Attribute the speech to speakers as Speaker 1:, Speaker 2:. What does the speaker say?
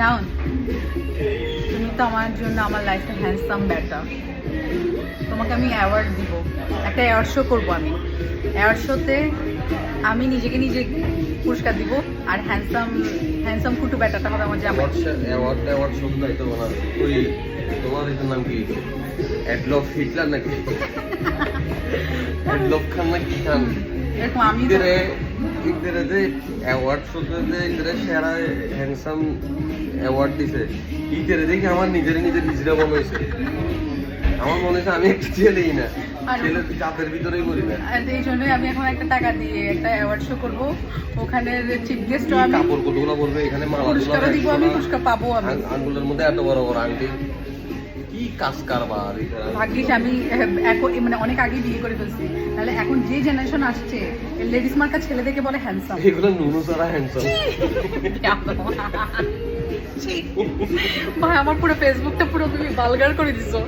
Speaker 1: শাওন তুমি তো আমার জন্য আমার লাইফটা হ্যান্ডসাম ব্যাটার তোমাকে আমি অ্যাওয়ার্ড দিব। একটা অ্যাওয়ার্ড শো করব আমি। অ্যাওয়ার্ড শোতে আমি নিজেকে নিজে পুরস্কার দিব আর হ্যান্ডসাম হ্যান্ডসাম কুটু ব্যাটারটা হবে আমার জামাই।
Speaker 2: অ্যাওয়ার্ড অ্যাওয়ার্ড শব্দ নাই তো না ওই তোমার এটার নাম কি? অ্যাডলফ হিটলার নাকি? অ্যাডলফ খান নাকি? খান
Speaker 1: এরকম আমি
Speaker 2: ইদারে যে অ্যাওয়ার্ড শোতে যে ইদারে সেরা হ্যান্ডসাম অ্যাওয়ার্ড দিছে ইদারে দেখি আমার নিজের নিজের নিজেরা মনে হয়েছে। আমার মনে হয়েছে আমি একটা ছেলেই না ছেলে চাপের ভিতরেই করি না।
Speaker 1: এই জন্যই আমি এখন একটা টাকা দিয়ে একটা অ্যাওয়ার্ড শো করব। ওখানে চিফ গেস্টও আমি
Speaker 2: কাপড় কতগুলো পরবে এখানে মালা
Speaker 1: পুরস্কারও দিব আমি পুরস্কার পাবো আমি।
Speaker 2: আঙ্গুলের মধ্যে এত বড় বড় আংটি। কাজ কারবার।
Speaker 1: ভাগ্যিস আমি এখন মানে অনেক আগে বিয়ে করে ফেলছি। তাহলে এখন যে জেনারেশন আসছে লেডিস মার্কা ছেলেদেরকে বলে হ্যান্ডসাম
Speaker 2: এগুলো নুনু সারা হ্যান্ডসাম
Speaker 1: ভাই আমার পুরো ফেসবুকটা পুরো তুমি বালগার করে দিছো।